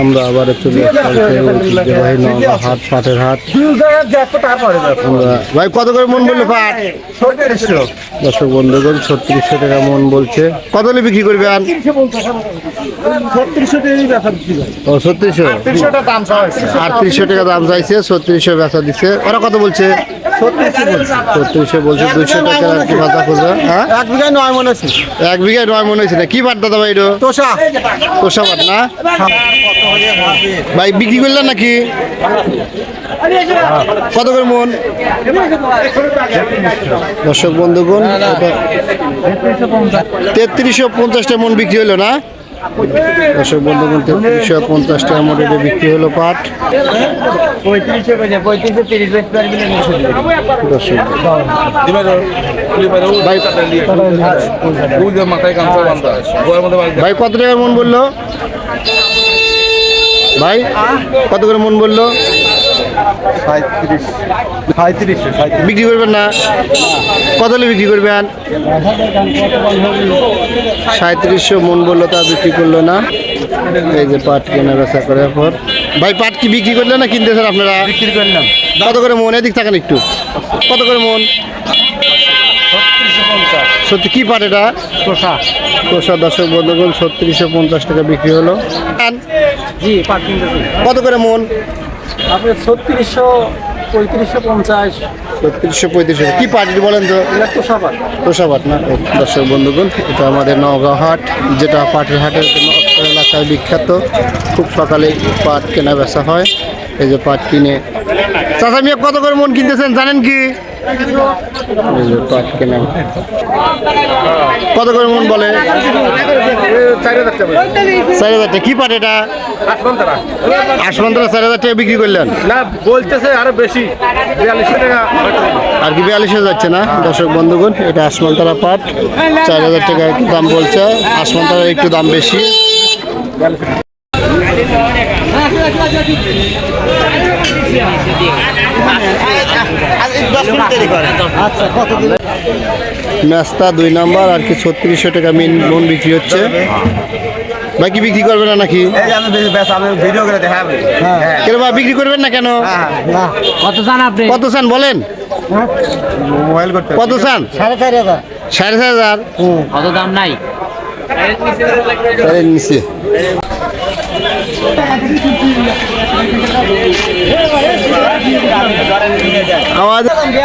আমরা আবার চলে ঐতিহ্যবাহী হাট পাটের হাট আমরা ভাই কত করে মন বলল পাট? দর্শক বন্ধুগণ ছত্রিশশো টাকা মন বলছে। কত হলে বিক্রি করবে আর? ও ছত্রিশশো? আটত্রিশশো টাকা দাম চাইছে ছত্রিশশো বেচা দিচ্ছে। ওরা কত বলছে? ছত্রিশশো বলছে। দুইশো টাকা আর কি খোঁজা হ্যাঁ? এক বিঘায় নয় মনে আছে এক বিঘায় নয় মনে হয়েছে না? কি দাদা ভাই তোষা। না? ভাই বিক্রি করলেন নাকি? কত করে মন? দর্শক বন্ধুগণ এটা তেত্রিশশো পঞ্চাশটা মন বিক্রি হলো না? দর্শক বন্ধুগণ, তেত্রিশশো পঞ্চাশ টাকা মডেলে বিক্রি হলো পাট। ভাই, কত টাকার মন বলল? ভাই, কত করে মন বলল? সাঁত্রিশ বিক্রি করবেন না? কত হলে বিক্রি করবেন? সাঁত্রিশশো মন বলল তা বিক্রি করল না। এই যে পাট কেনা বেচা করার পর। ভাই পাট কি বিক্রি করলেন না কিনতেছেন আপনারা? বিক্রি করলাম। কত করে মন? এদিক থাকেন একটু। কত করে মন? সত্যি কি পাট এটা? তোষা তোষা দর্শক বন্ধুগণ ছত্রিশশো পঞ্চাশ টাকা বিক্রি হলো। কত করে মন? আপনার ছত্রিশশো পঁয়ত্রিশশো পঞ্চাশ। ছত্রিশশো পঁয়ত্রিশশো। কি পার্টি বলেন তো? এটা তোষা পাট তোষাপাট না দর্শক বন্ধুগণ এটা আমাদের নওগাঁ হাট যেটা পাটের হাটের এলাকায় বিখ্যাত। খুব সকালে পাট কেনা বেচা হয়। এই যে পাট কিনে চাচা মিয়া কত করে মন কিনতেছেন? জানেন কি? কত করে মন বলে? চার হাজার কি পাট এটা? আসমন্তরা চার হাজার টাকা বিক্রি করলেন? না বলতেছে আরও বেশি। বিয়াল্লিশশো টাকা আর কি বিয়াল্লিশ যাচ্ছে না? দর্শক বন্ধুগণ এটা আসমানতারা পাট। চার হাজার টাকা দাম বলছে। আসমানতারার একটু দাম বেশি। নাস্তা দুই নাম্বার আর কি ছত্রিশশো টাকা মিন মন বিক্রি হচ্ছে। বাকি বিক্রি করবে না নাকি? আমি বেশি ব্যাস আমি ভিডিও করে দেখাবে। কেন বা বিক্রি করবেন না কেন? কত চান আপনি? কত চান বলেন। কত চান? সাড়ে চার হাজার। সাড়ে চার হাজার? অত দাম নাই? নিচে। আমাদের